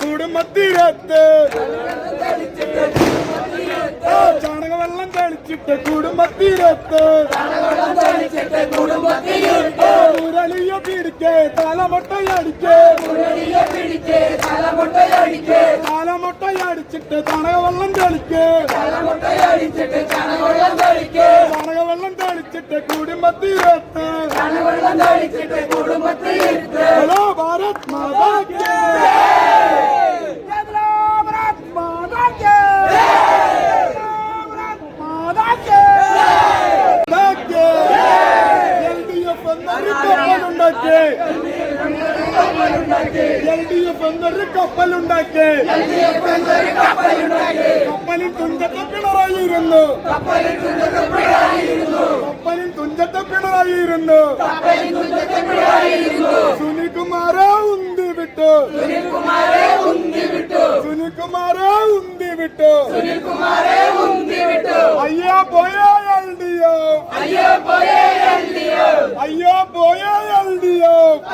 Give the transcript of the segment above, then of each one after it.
കുടുംബത്തിരത്ത്. ചാണക വെള്ളം തെളിച്ചിട്ട് കുടുംബത്തിരത്ത്. മുരളിയ പിടിക്ക് തലമുട്ടയടിക്ക് തലമുട്ടയടിച്ചിട്ട് ചാണക വെള്ളം കളിക്ക് ചാണക വെള്ളം കളിച്ചിട്ട് കുടുംബത്തിരത്ത്. കുടുംബത്തിരത്ത് ഹലോ ഭാരത് മാതാ കി ജയ് ഭാരത് മാതാ കി മാതാ കി മാതാ കി എൽഡിഎഫ് എന്നൊരു കപ്പലുണ്ടാക്കി എൽഡിഎഫ് എന്നൊരു കപ്പലുണ്ടാക്കി. കപ്പലിൽ തുഞ്ചത്തെ പിണറായിരുന്നു കപ്പലിൽ തുഞ്ചത്തെ പിണറായിരുന്നു സുനിൽകുമാരെ ഉന്തി വിട്ടു സുനിൽകുമാരെ ഉന്തി വിട്ടു അയ്യാ പോയ എൽ ഡി എഫ്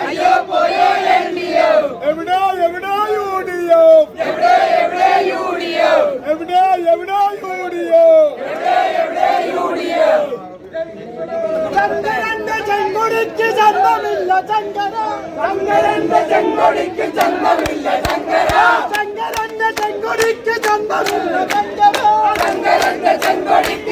അയ്യോ പോയ എൽ ഡി എഫ് എവിടെ എവിടെ യു ഡി എഫ് എവിടെ എവിടെ യു ഡി എഫ് ചന്ദ്രന്റെ ചെങ്കൊടിക്ക് ചന്തമില്ല ചങ്കര ചന്ദ്രന്റെ ചെങ്കൊടിക്ക് ചന്തമില്ല ചങ്കര ചങ്കരന്റെ ചെങ്കൊടിക്ക് ചന്തമില്ല ചങ്കര ചങ്കരന്റെ ചെങ്കൊടിക്ക്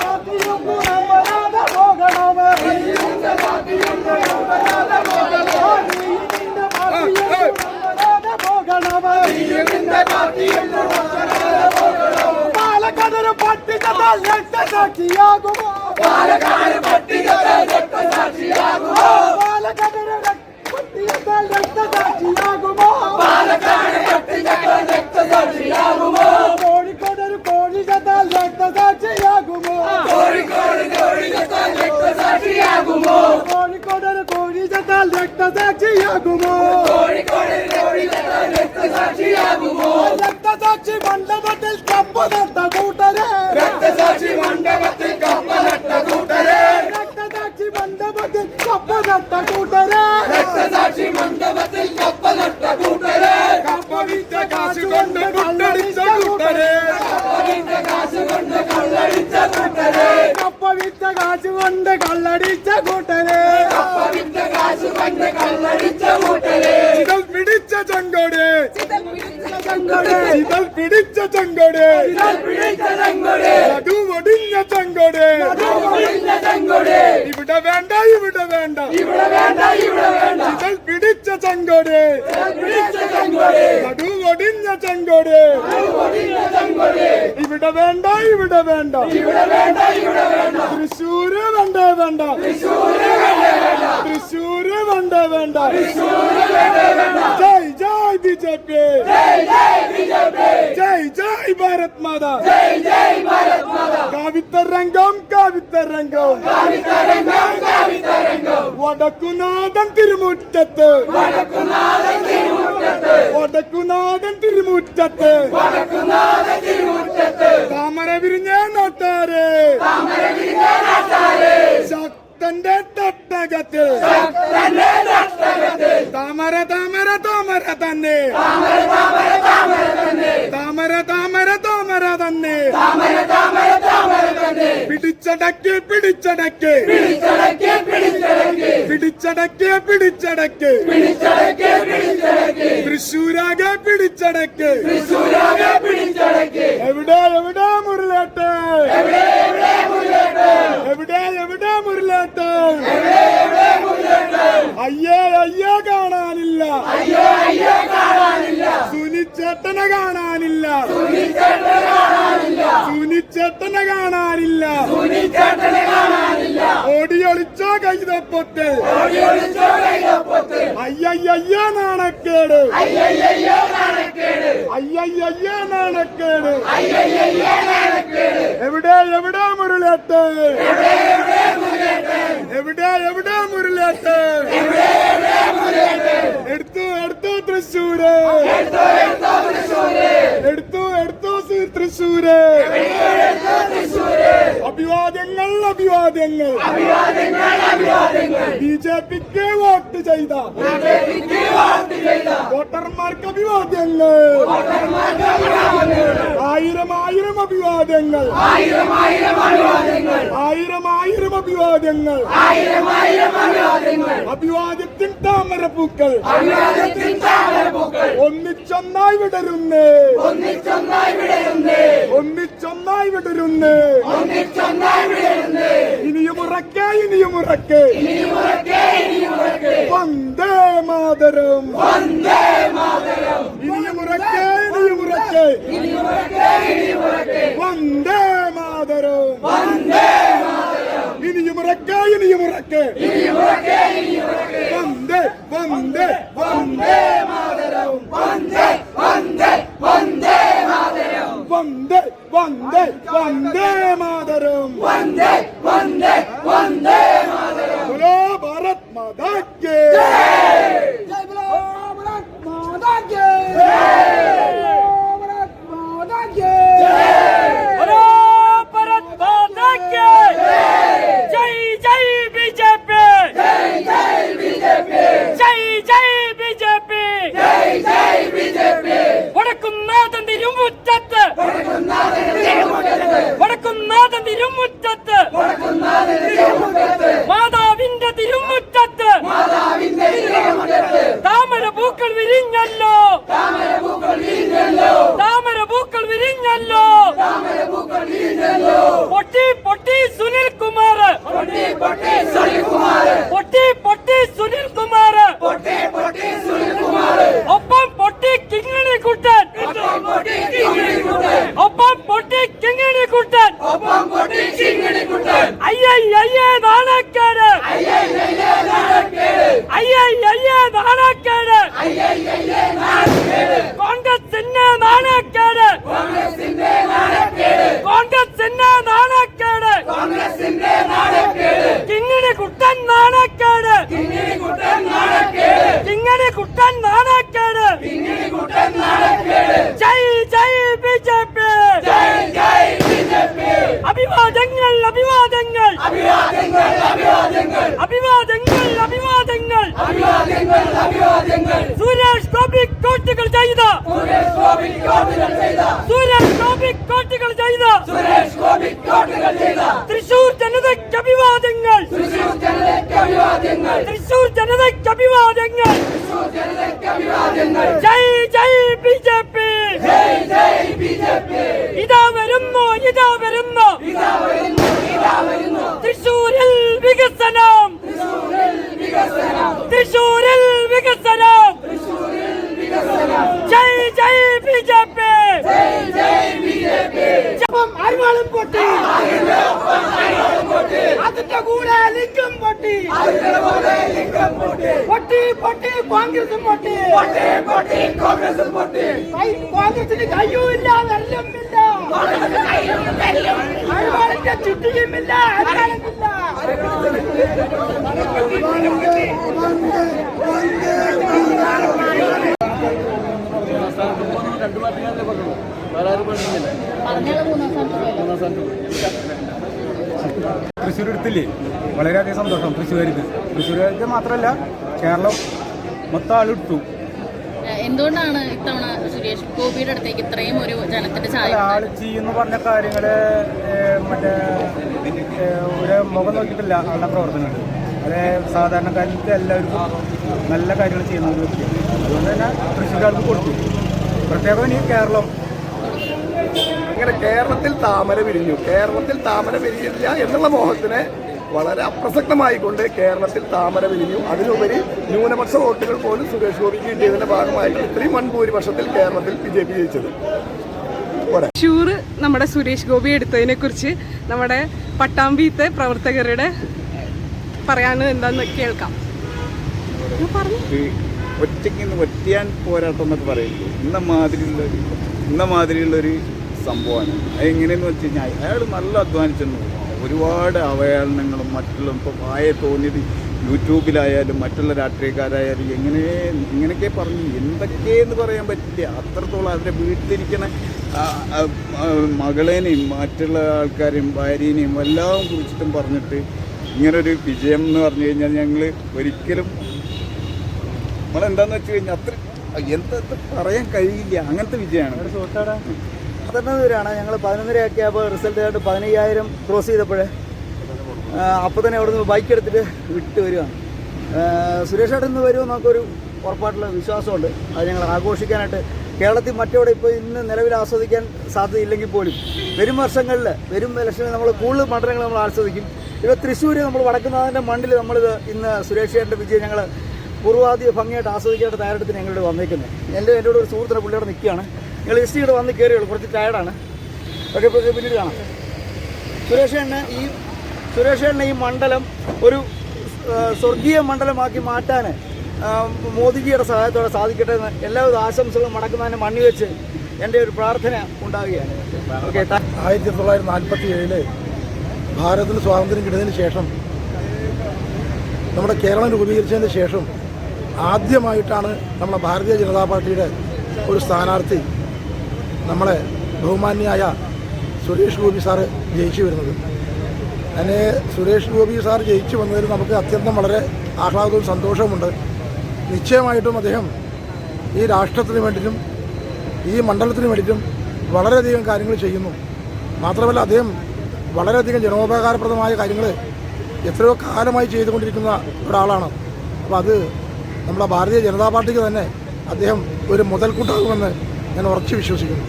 പാർട്ടിയും ഗുണം വരാതെ പോകണമേ നീയും നിന്റെ പാർട്ടിയും ഗുണം വരാതെ പോകണമേ നീയും നിന്റെ പാർട്ടിയും ഗുണം വരാതെ പോകണമേ നീയും നിന്റെ പാർട്ടിയും ഗുണം വരാതെ പോകണമേ പാലക്കാടൊരു പട്ടികത്താൽ രക്തസാക്ഷിയാകുമോ പാലക്കാട് പട്ടികത്താൽ രക്തസാക്ഷിയാകുമോ പാലക്കാടൊരു പട്ടികത്താൽ രക്തസാക്ഷിയാകുമോ പാലക്കാട് പട്ടികത്താൽ രക്തസാക്ഷിയാകുമോ കോഴിക്കോടൊരു കോഴികത്താൽ രക്തസാക്ഷിയാകുമോ കോഴിക്കോട് കോഴികത്താൽ രക്തസാക്ഷിയാകുമോ കോഴിക്കോടൊരു കോഴികത്താൽ രക്തസാക്ഷിയാകുമോ കോഴിക്കോട് കോഴികത്താൽ രക്തസാക്ഷിയാകുമോ രക്തസാക്ഷി മണ്ഡപത്തിൽ കപ്പ് നട്ട കൂട്ടരെ രക്തസാക്ഷി മണ്ഡപത്തിൽ കപ്പ് നട്ട കൂട്ടരെ രക്തസാക്ഷി മണ്ഡപത്തിൽ കപ്പ് നട്ട കൂട്ടരെ മണ്ഡപത്തിൽ കപ്പ് നട്ട കൂട്ടരെ. കപ്പ വിറ്റ കാശ് കൊണ്ട് കള്ളടിച്ച കൂട്ടരെ. കപ്പ വിറ്റ കാശ് കൊണ്ട് കള്ളടിച്ച കൂട്ടരെ. ചിതൽ പിടിച്ച ചങ്കോട് ചിതൽ പിടിച്ച ചങ്കോട് നടു ഒടിഞ്ഞ ചങ്കോട് ഇവിടെ വേണ്ട ഇവിടെ വേണ്ട. ഇതൾ പിടിച്ച ചങ്കോട് നടു ഒടിഞ്ഞ ചങ്കോട് ഇവിടെ വേണ്ട ഇവിടെ വേണ്ട. തൃശ്ശൂര് വേണ്ട വേണ്ട. തൃശ്ശൂര് വേണ്ട വേണ്ട. ജയ് ജയ്. ബി ജെ പി ജയ് ജയ് ഭാരത് മാതാ. കാവിത്തരംഗം കാവിത്തരംഗം വടക്കുനാഥൻ തിരുമുറ്റത്ത്. വടക്കുനാഥൻ തിരുമുറ്റത്ത്. താമര വിരിഞ്ഞ നാട്ടാരെ. ശക്തന്റെ തട്ടകത്ത് താമര താമര താമര തന്നെ താമര താമര താമര തന്നെ പിടിച്ചടക്ക് പിടിച്ചടക്ക് പിടിച്ചടക്ക് പിടിച്ചടക്ക് തൃശ്ശൂരാകെ പിടിച്ചടക്ക് എവിടെ എവിടെ മുരളേട്ട് എവിടെ എവിടെ മുരളേട്ട് അയ്യേ അയ്യേ കാണാനില്ല. സുനിച്ചേട്ടനെ കാണാനില്ല. സുനിച്ചേട്ടനെ കാണാനില്ല. ഓടിയൊളിച്ചോ കൈതപ്പൊട്ട് അയ്യയ്യ നാണക്കേട്. അയ്യയ്യ നാണക്കേട്. എവിടെ എവിടെ മുരളേട്ട് എവിടെ എവിടെ മുരളേട്ടൻ എടുത്തു എടുത്തു തൃശ്ശൂര്. എടുത്തു എടുത്തു തൃശ്ശൂര് അഭിവാദ്യങ്ങൾ അഭിവാദ്യങ്ങൾ. ബി ജെ പിക്ക് വോട്ട് ചെയ്ത. വോട്ടർമാർക്ക് അഭിവാദ്യങ്ങൾ. ആയിരം ആയിരം അഭിവാദ്യങ്ങൾ. ആയിരം ആയിരം അഭിവാദ്യങ്ങൾ. അഭിവാദ്യത്തിന് താമരപ്പൂക്കൾ ഒന്നിച്ചൊന്നായി വിടരുന്നേ. ഒന്നിച്ചൊന്നായി വിടരുന്നേ. ഇനിയും ഉറക്കെ ഇനിയും ഉറക്കെ. വന്ദേ മാതരം. ഇനിയും ഉറക്കെ ഇനിയും ഉറക്കെ. വന്ദേ ഇനിയും ഉറക്കെ. വന്ദേ വന്ദേ വന്ദേ മാതരം വന്ദേ വന്ദേ വന്ദേ മാതരം വന്ദേ വന്ദേ വന്ദേ മാതരം ബോലോ ഭാരത് മാതാ കേ അഭിവാദങ്ങൾ ജയ് ജയ് ബി ജെ പി. ഇതാ വരുന്നു ഇതാ വരുന്നു. തൃശൂരിൽ വികസനം. തൃശൂരിൽ വികസനം. ജയ് ജയ് ബി ജെ പി. പൊട്ടി. പൊട്ടി പൊട്ടി കോൺഗ്രസും പൊട്ടി. കൈ- കോൺഗ്രസിന് കയ്യുമില്ല വെല്ലമില്ല അരിവാളിന്റെ ചുറ്റിയുമില്ല അരിവാളുമില്ല തൃശ്ശൂർ എടുത്തില്ലേ വളരെയധികം സന്തോഷം. തൃശ്ശൂർക്ക് തൃശ്ശൂർക്ക് മാത്രമല്ല കേരളം മൊത്തം ആളെടുത്തു എന്തുകൊണ്ടാണ് ഇത്തവണ സുരേഷ് ഗോപിയുടെ അടുത്തേക്ക് ഇത്രയും ഒരു ജനത്തിന്റെ ആൾ ചെയ്യുന്ന പറഞ്ഞ കാര്യങ്ങൾ മറ്റേ ഒരു മുഖം നോക്കിയിട്ടില്ല ആളുടെ പ്രവർത്തനങ്ങൾ അത് സാധാരണക്കാർക്ക് എല്ലാവർക്കും നല്ല കാര്യങ്ങൾ ചെയ്യുന്ന ഒരു വ്യക്തിയാണ് അതുകൊണ്ട് തന്നെ തൃശ്ശൂർക്കാർക്ക് കൊടുത്തു. പ്രത്യേകം ഇനി കേരളം അങ്ങനെ കേരളത്തിൽ താമര വിരിഞ്ഞു. കേരളത്തിൽ താമര വിരിയില്ല എന്നുള്ള മോഹത്തിനെ വളരെ അപ്രസക്തമായിക്കൊണ്ട് കേരളത്തിൽ താമര വിരിഞ്ഞു. അതിലുപരി ന്യൂനപക്ഷ വോട്ടുകൾ പോലും സുരേഷ് ഗോപിക്ക് കിട്ടിയതിന്റെ ഭാഗമായിട്ട് ഇത്രയും വൻഭൂരിപക്ഷത്തിൽ കേരളത്തിൽ ബി ജെ പി ജയിച്ചത്. ഷൂറ് തൃശ്ശൂർ നമ്മുടെ സുരേഷ് ഗോപി എടുത്തതിനെ കുറിച്ച് നമ്മുടെ പട്ടാമ്പിത്തെ പ്രവർത്തകരുടെ പറയാൻ എന്താന്ന് കേൾക്കാം. ഒറ്റയ്ക്ക് ഒറ്റയാൻ പോരാട്ടം എന്നൊക്കെ പറയുന്നത് ഇന്ന മാതിരിയുള്ള ഒരു ഇന്ന മാതിരിയുള്ളൊരു സംഭവമാണ്. അതെങ്ങനെയെന്ന് വെച്ച് കഴിഞ്ഞാൽ അയാൾ നല്ല അധ്വാനിച്ചിരുന്നു. ഒരുപാട് അവഹേളനങ്ങളും മറ്റുള്ള ഇപ്പോൾ ആയ തോന്നിയത് യൂട്യൂബിലായാലും മറ്റുള്ള രാഷ്ട്രീയക്കാരായാലും എങ്ങനെ ഇങ്ങനെയൊക്കെ പറഞ്ഞു എന്തൊക്കെയെന്ന് പറയാൻ പറ്റില്ല. അത്രത്തോളം അവരുടെ വീട്ടിലിരിക്കണ മകളേനെയും മറ്റുള്ള ആൾക്കാരെയും ഭാര്യേനെയും എല്ലാം കുറിച്ചിട്ടും പറഞ്ഞിട്ട് ഇങ്ങനൊരു വിജയം എന്ന് പറഞ്ഞു കഴിഞ്ഞാൽ ഞങ്ങൾ ഒരിക്കലും നമ്മളെന്താന്ന് വെച്ച് കഴിഞ്ഞാൽ അത്ര എന്താ പറയാൻ കഴിയില്ല. അങ്ങനത്തെ വിജയമാണ്. പതിനൊന്നരയാണ് ഞങ്ങൾ പതിനൊന്നരയൊക്കെ ആയപ്പോൾ റിസൾട്ട് ആയിട്ട് പതിനയ്യായിരം ക്രോസ് ചെയ്തപ്പോഴേ അപ്പോൾ തന്നെ അവിടെ നിന്ന് ബൈക്ക് എടുത്തിട്ട് വിട്ട് വരികയാണ്. സുരേഷ് ഏട്ടൻ ഇന്ന് വരുമോ നമുക്കൊരു ഉറപ്പായിട്ടുള്ള വിശ്വാസമുണ്ട്. അത് ഞങ്ങൾ ആഘോഷിക്കാനായിട്ട് കേരളത്തിൽ മറ്റവിടെ ഇപ്പോൾ ഇന്ന് നിലവിൽ ആസ്വദിക്കാൻ സാധ്യതയില്ലെങ്കിൽ പോലും വരും വർഷങ്ങളിൽ വരും ഇലക്ഷനിൽ നമ്മൾ കൂടുതൽ മണ്ഡലങ്ങൾ നമ്മൾ ആസ്വദിക്കും. ഇപ്പോൾ തൃശ്ശൂർ നമ്മൾ വടക്കുന്നാഥന്റെ മണ്ണിൽ നമ്മളിത് ഇന്ന് സുരേഷ് ഏട്ടന്റെ വിജയം ഞങ്ങൾ പൂർവാദി ഭംഗിയായിട്ട് ആസ്വദിക്കാനായിട്ട് തയ്യാറെടുത്തിന് ഞങ്ങളുടെ വന്നേക്കുന്നത് എന്റെ എന്റെ കൂടെ ഒരു സുഹൃത്തിനെ പുള്ളിയോടെ നിൽക്കുകയാണ്. ഞങ്ങൾ ജസ്റ്റ് ഇവിടെ വന്ന് കയറിയുള്ളൂ. കുറച്ച് ടയർഡാണ് ഓക്കെ പിന്നീട് കാണാം. സുരേഷ് ഏട്ടന് ഈ സുരേഷ് ഏട്ടന് ഈ മണ്ഡലം ഒരു സ്വർഗീയ മണ്ഡലമാക്കി മാറ്റാൻ മോദിജിയുടെ സഹായത്തോടെ സാധിക്കട്ടെ എന്ന് എല്ലാവിധ ആശംസകളും മടക്കുന്നതിന് മണ്ണി വെച്ച് എന്റെ ഒരു പ്രാർത്ഥന ഉണ്ടാവുകയാണ്. ഓക്കെ ആയിരത്തി തൊള്ളായിരത്തി നാൽപ്പത്തി ഏഴിൽ ഭാരതത്തിന് സ്വാതന്ത്ര്യം കിട്ടിയതിന് ശേഷം നമ്മുടെ കേരളം രൂപീകരിച്ചതിന് ശേഷം ആദ്യമായിട്ടാണ് നമ്മുടെ ഭാരതീയ ജനതാ പാർട്ടിയുടെ ഒരു സ്ഥാനാർത്ഥി നമ്മളെ ബഹുമാന്യായ സുരേഷ് ഗോപി സാറ് ജയിച്ചു വരുന്നത്. അങ്ങനെ സുരേഷ് ഗോപി സാർ ജയിച്ചു വന്നതിൽ നമുക്ക് അത്യന്തം വളരെ ആഹ്ലാദവും സന്തോഷവുമുണ്ട്. നിശ്ചയമായിട്ടും അദ്ദേഹം ഈ രാഷ്ട്രത്തിന് വേണ്ടിയിട്ടും ഈ മണ്ഡലത്തിന് വേണ്ടിയിട്ടും വളരെയധികം കാര്യങ്ങൾ ചെയ്യുന്നു. മാത്രമല്ല അദ്ദേഹം വളരെയധികം ജനോപകാരപ്രദമായ കാര്യങ്ങൾ എത്രയോ കാലമായി ചെയ്തുകൊണ്ടിരിക്കുന്ന ഒരാളാണ്. അപ്പോൾ അത് നമ്മുടെ ഭാരതീയ ജനതാ പാർട്ടിക്ക് തന്നെ അദ്ദേഹം ഒരു മുതൽക്കൂട്ടാകുമെന്ന് ഞാൻ ഉറച്ചു വിശ്വസിക്കുന്നു.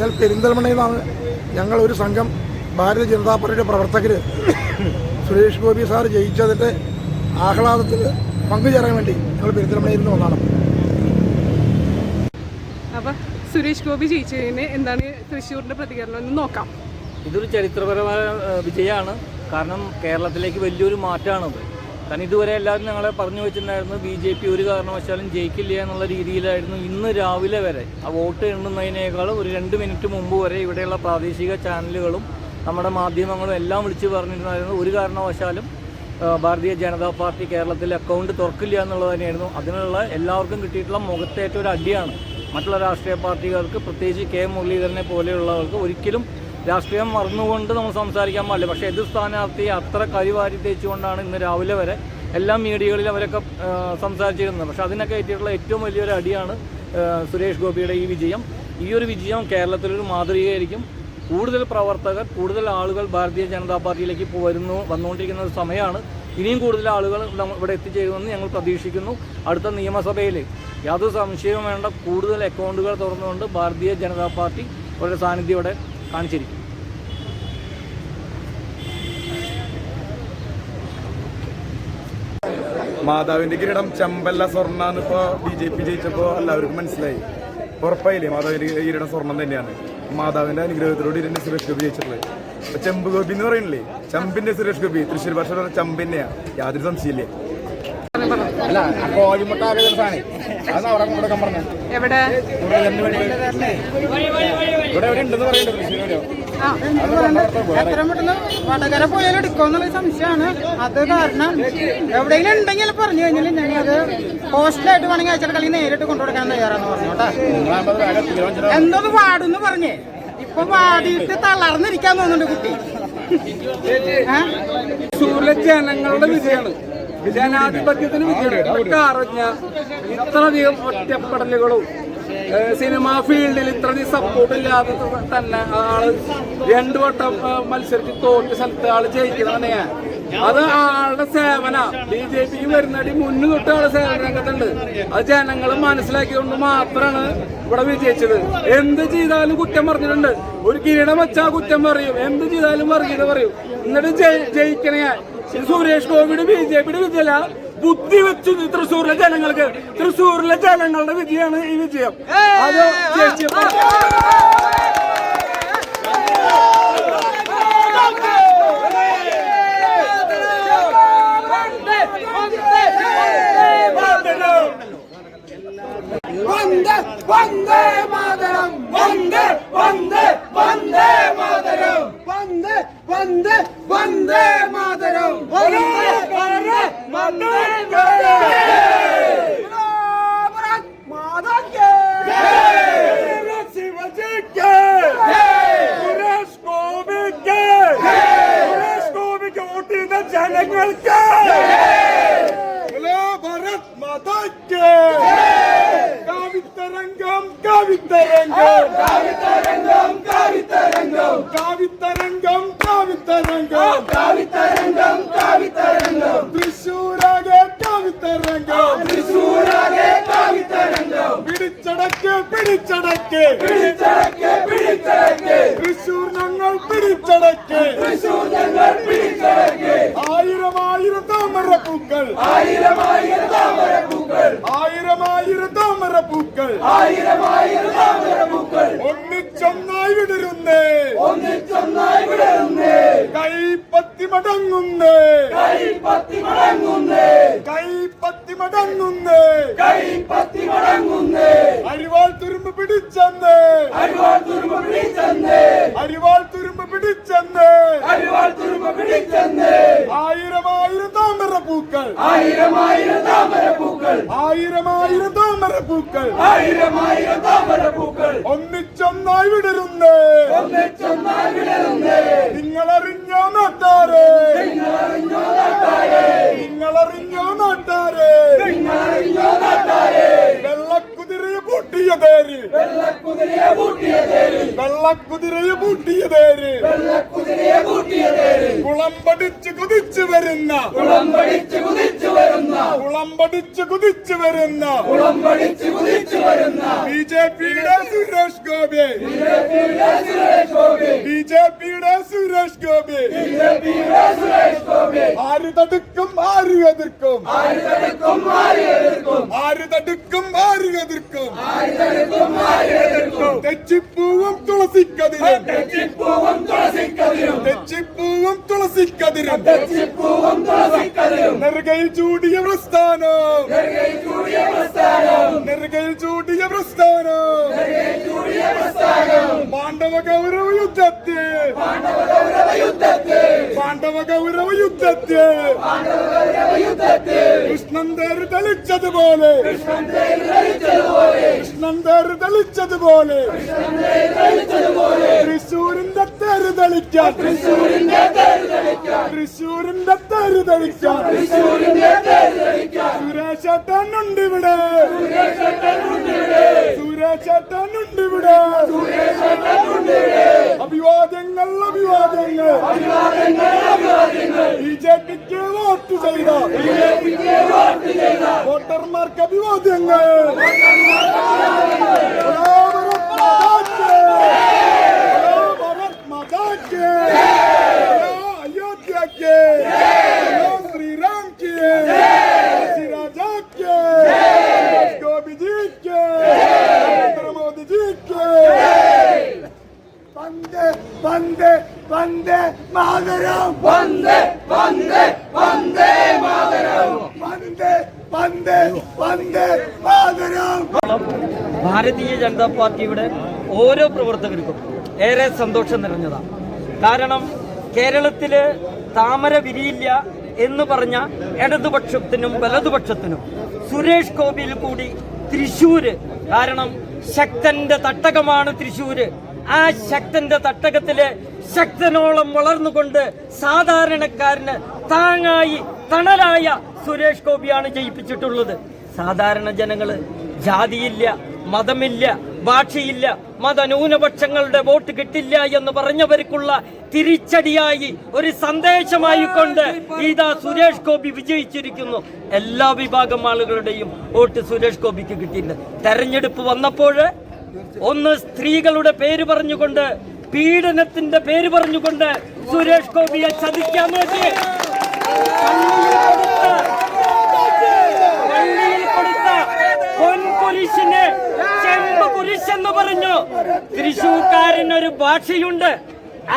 ഞാൻ പെരിന്തൽമണ്ണയിൽ നിന്നാണ് ഞങ്ങൾ ഒരു സംഘം ഭാരതീയ ജനതാ പാർട്ടിയുടെ പ്രവർത്തകർ സുരേഷ് ഗോപി സാർ ജയിച്ചതിന്റെ ആഹ്ലാദത്തിൽ പങ്കുചേരാൻ വേണ്ടി ഞങ്ങൾ പെരിന്തൽമണ്ണയിൽ നിന്ന് വന്നതാണ് സുരേഷ് ഗോപി ജയിച്ചതിന് എന്താണ് തൃശ്ശൂരിന്റെ പ്രതികരണം എന്ന് നോക്കാം. ഇതൊരു ചരിത്രപരമായ വിജയമാണ്. കാരണം കേരളത്തിലേക്ക് വലിയൊരു മാറ്റമാണത്. കാരണം ഇതുവരെ എല്ലാവരും ഞങ്ങളെ പറഞ്ഞു വെച്ചിട്ടുണ്ടായിരുന്നു ബി ജെ പി ഒരു കാരണവശാലും ജയിക്കില്ല എന്നുള്ള രീതിയിലായിരുന്നു ഇന്ന് രാവിലെ വരെ. ആ വോട്ട് എണ്ണുന്നതിനേക്കാൾ ഒരു രണ്ട് മിനിറ്റ് മുമ്പ് വരെ ഇവിടെയുള്ള പ്രാദേശിക ചാനലുകളും നമ്മുടെ മാധ്യമങ്ങളും എല്ലാം വിളിച്ചു പറഞ്ഞിരുന്നായിരുന്നു. ഒരു കാരണവശാലും ഭാരതീയ ജനതാ പാർട്ടി കേരളത്തിൽ അക്കൗണ്ട് തുറക്കില്ല എന്നുള്ളത് തന്നെയായിരുന്നു. അതിനുള്ള എല്ലാവർക്കും കിട്ടിയിട്ടുള്ള മുഖത്തേറ്റ ഒരു അടിയാണ്. മറ്റുള്ള രാഷ്ട്രീയ പാർട്ടികൾക്ക് പ്രത്യേകിച്ച് കെ മുരളീധരനെ പോലെയുള്ളവർക്ക് ഒരിക്കലും രാഷ്ട്രീയം മറന്നുകൊണ്ട് നമ്മൾ സംസാരിക്കാൻ പാടില്ല. പക്ഷേ എതിർ സ്ഥാനാർത്ഥിയെ അത്ര കരിവാരി തേച്ചുകൊണ്ടാണ് ഇന്ന് രാവിലെ വരെ എല്ലാ മീഡിയകളിലും അവരൊക്കെ സംസാരിച്ചിരുന്നത്. പക്ഷേ അതിനൊക്കെ ഏറ്റിട്ടുള്ള ഏറ്റവും വലിയൊരു അടിയാണ് സുരേഷ് ഗോപിയുടെ ഈ വിജയം. ഈ ഒരു വിജയം കേരളത്തിലൊരു മാതൃകയായിരിക്കും. കൂടുതൽ പ്രവർത്തകർ കൂടുതൽ ആളുകൾ ഭാരതീയ ജനതാ പാർട്ടിയിലേക്ക് ഇപ്പോൾ വരുന്നു വന്നുകൊണ്ടിരിക്കുന്ന ഒരു സമയമാണ്. ഇനിയും കൂടുതൽ ആളുകൾ ഇവിടെ എത്തിച്ചേരുമെന്ന് ഞങ്ങൾ പ്രതീക്ഷിക്കുന്നു. അടുത്ത നിയമസഭയിൽ യാതൊരു സംശയവും വേണ്ട കൂടുതൽ അക്കൗണ്ടുകൾ തുറന്നുകൊണ്ട് ഭാരതീയ ജനതാ പാർട്ടി അവരുടെ സാന്നിധ്യം ഇവിടെ കാണിച്ചിരിക്കും. മാതാവിന്റെ കിരീടം ചെമ്പല്ല സ്വർണ ഇപ്പൊ ബി ജെ പി ജയിച്ചപ്പോ എല്ലാവർക്കും മനസ്സിലായി. ഉറപ്പായില്ലേ? മാതാവിന്റെ കിരീടം സ്വർണം തന്നെയാണ്. മാതാവിന്റെ അനുഗ്രഹത്തിലൂടെ ഇരുന്ന് സുരേഷ് ഗോപി ജയിച്ചിട്ടുള്ളത്. ചെമ്പ് ഗോപി എന്ന് പറയുന്നില്ലേ? ചമ്പിന്റെ സുരേഷ് ഗോപി. തൃശ്ശൂർ ഭാഷ പറഞ്ഞ യാതൊരു സംശയമില്ലേ അല്ല കോഴിമുട്ട അത് അവിടെ കൊടുക്കാൻ പറഞ്ഞു? എവിടെ? ഇവിടെ എവിടെ ഉണ്ടെന്ന് പറയുന്നുണ്ട് തൃശ്ശൂരോ എത്ര പെട്ടെന്ന് വടകര പോയാലും എടുക്കുമെന്നുള്ള സംശയമാണ്. അത് കാരണം എവിടെയെങ്കിലും ഉണ്ടെങ്കിൽ പറഞ്ഞു കഴിഞ്ഞാൽ ഞങ്ങൾ അത് ഹോസ്റ്റലായിട്ട് വേണമെങ്കിൽ അയച്ചിട്ട് കളി നേരിട്ട് കൊണ്ടുകൊടുക്കാൻ തയ്യാറാന്ന് പറഞ്ഞു കേട്ടോ. എന്തോന്ന് വാടുന്ന് പറഞ്ഞേ? ഇപ്പൊ പാടിയിട്ട് തളർന്നിരിക്കാൻ തോന്നുന്നുണ്ട് കുട്ടി. സൂര്യ ജനങ്ങളുടെ വിജയമാണ്. ജനാധിപത്യത്തിന് വിജയം അറിഞ്ഞ ഇത്രയധികം ഒറ്റപ്പെടലുകളും സിനിമാ ഫീൽഡിൽ ഇത്രയധികം സപ്പോർട്ട് ഇല്ലാതെ തന്നെ ആൾ രണ്ടു വട്ടം മത്സരിച്ച് തോറ്റ സ്ഥലത്ത് ആൾ ജയിക്കുന്നതാണ് ഞാൻ. അത് ആളുടെ സേവന. ബി ജെ പിക്ക് വരുന്നടി മുന്നു തൊട്ട് ആൾ സേവന രംഗത്തുണ്ട്. അത് ജനങ്ങൾ മനസ്സിലാക്കിയതുകൊണ്ട് മാത്രമാണ് ഇവിടെ വിജയിച്ചത്. എന്ത് ചെയ്താലും കുറ്റം പറഞ്ഞിട്ടുണ്ട്. ഒരു കിരീടം വെച്ചാൽ കുറ്റം പറയും. എന്ത് ചെയ്താലും വർഗീയത പറയും. എന്നിട്ട് ജയി- ജയിക്കണേ സുരേഷ് ഗോപിയുടെ ബി ജെ പിയുടെ വിജയല്ല ബുദ്ധി വെച്ചു തൃശ്ശൂരിലെ ജനങ്ങൾക്ക് തൃശ്ശൂരിലെ ജനങ്ങളുടെ വിജയമാണ് ഈ വിജയം. അത് ജയിച്ചപ്പോൾ വന്ദേ വന്ദേ മാതരം വന്ദേ വന്ദേ വന്ദേ മാതരം. വന്ദേ വന്ദേ വന്ദേ മാതരം. വന്ദേ വന്ദേ വന്ദേ ഭാരത് മാതാ കേ ശിവജി കേ സുരേഷ് ഗോപി കേ കാവിത്തരംഗം കാവിത്തരംഗം കാവിത്തരംഗം കാവിത്തരംഗം കാവിത്തരംഗം കാവിത്തരംഗം കാവിത്തരംഗം തൃശൂരാകെ കാവിത്തരംഗം തൃശൂരാകെ കാവിത്തരംഗം പിടിച്ചടക്ക് പിടിച്ചടക്ക് പിടിച്ചടക്ക് പിടിച്ചടക്ക് തൃശൂർ ഞങ്ങൾ പിടിച്ചടക്ക് തൃശൂർ ഞങ്ങൾ പിടിച്ചടക്ക് ആയിരം ആയിരം താമരപ്പൂക്കൾ ആയിരം ആയിരം താമരപ്പൂക്കൾ ആയിരം ആയിരം താമരപ്പൂക്കൾ ആയിരം ആയിരം താമരപ്പൂക്കൾ ഒന്നിച്ചൊന്നായി വിടരുന്നേ ഒന്നിച്ചൊന്നായി വിടരുന്നേ കൈപ്പത്തി മടങ്ങുന്നേ കൈപ്പത്തി മടങ്ങുന്നേ കൈപ്പത്തി മടങ്ങുന്നേ കൈപ്പത്തി മടങ്ങുന്നേ അരിവാൾ തുരുമ്പ് പിടിച്ചെന്നേ. അരിവാൾ തുരുമ്പ് പിടിച്ചെന്നേ. അരിവാൾ തുരുമ്പ് പിടിച്ചെന്നേ. അരിവാൾ തുരുമ്പ് പിടിച്ചെന്ന്. താമരപ്പൂക്കൾ. ആയിരം ആയിരം താമരപ്പൂക്കൾ. ആയിരം ആയിരം താമരപ്പൂക്കൾ. ആയിരം ആയിരം താമരപ്പൂക്കൾ. ഒന്നിച്ചൊന്നായി വിടരുന്നേ. ഒന്നിച്ചൊന്നായി വിടരുന്നേ. നിങ്ങളറിഞ്ഞോ നാട്ടാരെ. നിങ്ങളറിഞ്ഞോ നാട്ടാരെ. നിങ്ങളറിഞ്ഞോ നാട്ടാരെ. നിങ്ങളറിഞ്ഞോ നാട്ടാരെ. വെള്ളക്കുതിരയെ പൂട്ടിയതേര് വെള്ളക്കുതിരയെ പൂട്ടിയതേര് വെള്ളക്കുതിരയെ പൂട്ടിയതേര് വെള്ളക്കുതിരയെ കുളമ്പടിച്ച് കുതിച്ചു വരുന്ന കുളമ്പടിച്ച് കുതിച്ചു വരുന്ന കുളമ്പടിച്ച് കുതിച്ചു വരുന്ന കുളമ്പടിച്ച് കുതിച്ചു വരുന്ന ബി ജെ പിയുടെ സുരേഷ് ഗോപി. ബി ജെ പിയുടെ സുരേഷ് ഗോപി. ആര് തടുക്കും ആര് എതിർക്കും. ആര് തടുക്കും ആര് എതിർക്കും. ആര് തടുക്കും ആര് എതിർക്കും. തെച്ചിപ്പൂവും തുളസിക്കതിരും തെച്ചിപ്പൂവും തുളസിക്കതിരും തെച്ചിപ്പൂവും തുളസിക്കതിരും നെറുകയിൽ ചൂടിയ പ്രസ്ഥാനം. നെറുകയിൽ ചൂടിയ പ്രസ്ഥാനം. പാണ്ഡവ ഗൗരവ യുദ്ധത്തിൽ. പാണ്ഡവ ഗൗരവ യുദ്ധത്തിൽ. കൃഷ്ണൻ തേര് തളിച്ചതുപോലെ. കൃഷ്ണൻ തേര് തെളിച്ചതുപോലെ. തൃശൂരിന്റെ തേര് തെളിക്കാൻ. തൃശൂരിന്റെ തൃശൂരിന്റെ തേര് തൃശൂരിന്റെ തേര് തെളിക്കാൻ ഇവിടെ. ഇവിടെ. ഭാരതീയ ജനതാ പാർട്ടിയുടെ ഓരോ പ്രവർത്തകർക്കും ഏറെ സന്തോഷം നിറഞ്ഞതാണ് കാരണം കേരളത്തിൽ താമര വിരിയില്ല എന്ന് പറഞ്ഞ ഇടതുപക്ഷത്തിനും വലതുപക്ഷത്തിനും സുരേഷ് ഗോപിയിൽ കൂടി തൃശൂര് കാരണം ശക്തന്റെ തട്ടകമാണ് തൃശൂര് ആ ശക്തന്റെ തട്ടകത്തിൽ ശക്തനോളം വളർന്നുകൊണ്ട് സാധാരണക്കാരന് താങ്ങായി തണലായ സുരേഷ് ഗോപിയാണ് ജയിപ്പിച്ചിട്ടുള്ളത്. സാധാരണ ജനങ്ങൾ ജാതിയില്ല മതമില്ല ഭാഷയില്ല മതന്യൂനപക്ഷങ്ങളുടെ വോട്ട് കിട്ടില്ല എന്ന് പറഞ്ഞവർക്കുള്ള തിരിച്ചടിയായി ഒരു സന്ദേശമായി കൊണ്ട് ഇതാ സുരേഷ് ഗോപി വിജയിച്ചിരിക്കുന്നു. എല്ലാ വിഭാഗം ആളുകളുടെയും വോട്ട് സുരേഷ് ഗോപിക്ക് കിട്ടിയിട്ടുണ്ട്. തെരഞ്ഞെടുപ്പ് വന്നപ്പോൾ ഒന്ന് സ്ത്രീകളുടെ പേര് പറഞ്ഞുകൊണ്ട് പീഡനത്തിന്റെ പേര് പറഞ്ഞുകൊണ്ട് സുരേഷ് ഗോപിയെ ചതിക്കാൻ നോക്കി. പുലിശ് എന്ന് പറഞ്ഞു. ഒരു ഭാഷയുണ്ട്.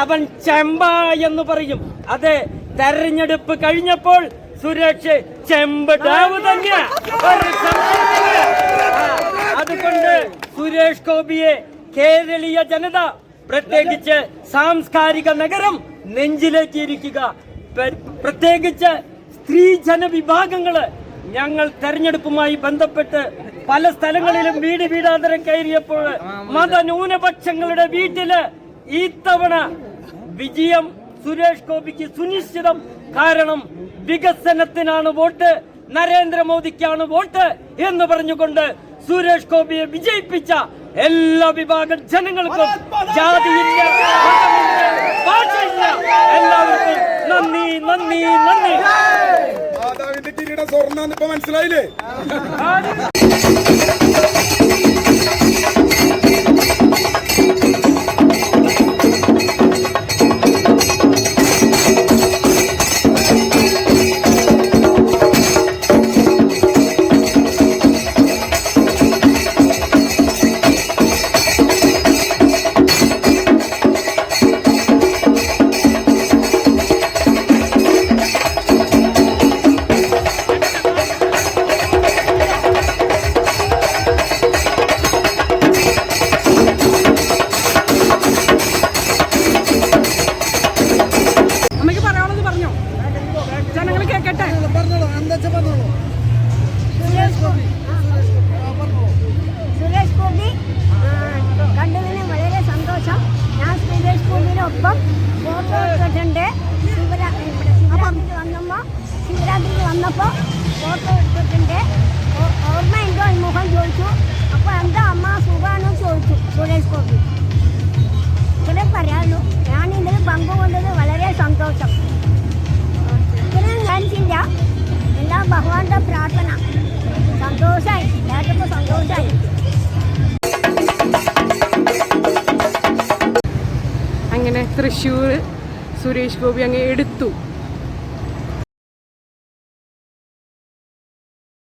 അവൻ ചെമ്പ എന്ന് പറയും. അതെ തെരഞ്ഞെടുപ്പ് കഴിഞ്ഞപ്പോൾ സുരേഷ് ചെമ്പ് ഡാവ് അതുകൊണ്ട് സുരേഷ് ഗോപിയെ കേരളീയ ജനത പ്രത്യേകിച്ച് സാംസ്കാരിക നഗരം നെഞ്ചിലേറ്റിയിരിക്കുക പ്രത്യേകിച്ച് സ്ത്രീജന വിഭാഗങ്ങൾ ഞങ്ങൾ തെരഞ്ഞെടുപ്പുമായി ബന്ധപ്പെട്ട് പല സ്ഥലങ്ങളിലും വീട് വീടാന്തരം കയറിയപ്പോൾ മതന്യൂനപക്ഷങ്ങളുടെ വീട്ടിൽ ഈ തവണ വിജയം സുരേഷ് ഗോപിക്ക് സുനിശ്ചിതം കാരണം വികസനത്തിനാണ് വോട്ട് നരേന്ദ്രമോദിക്കാണ് വോട്ട് എന്ന് പറഞ്ഞുകൊണ്ട് സുരേഷ് ഗോപിയെ വിജയിപ്പിച്ച എല്ലാ വിഭാഗ ജനങ്ങൾക്കും ജാതിയില്ല ഭാഷയില്ല. എല്ലാവർക്കും നന്ദി നന്ദി നന്ദി. മാതാവിന്റെ കിരീട സ്വർണ മനസ്സിലായില്ലേ? തൃശ്ശൂർ സുരേഷ് ഗോപി അങ്ങ് എടുത്തു.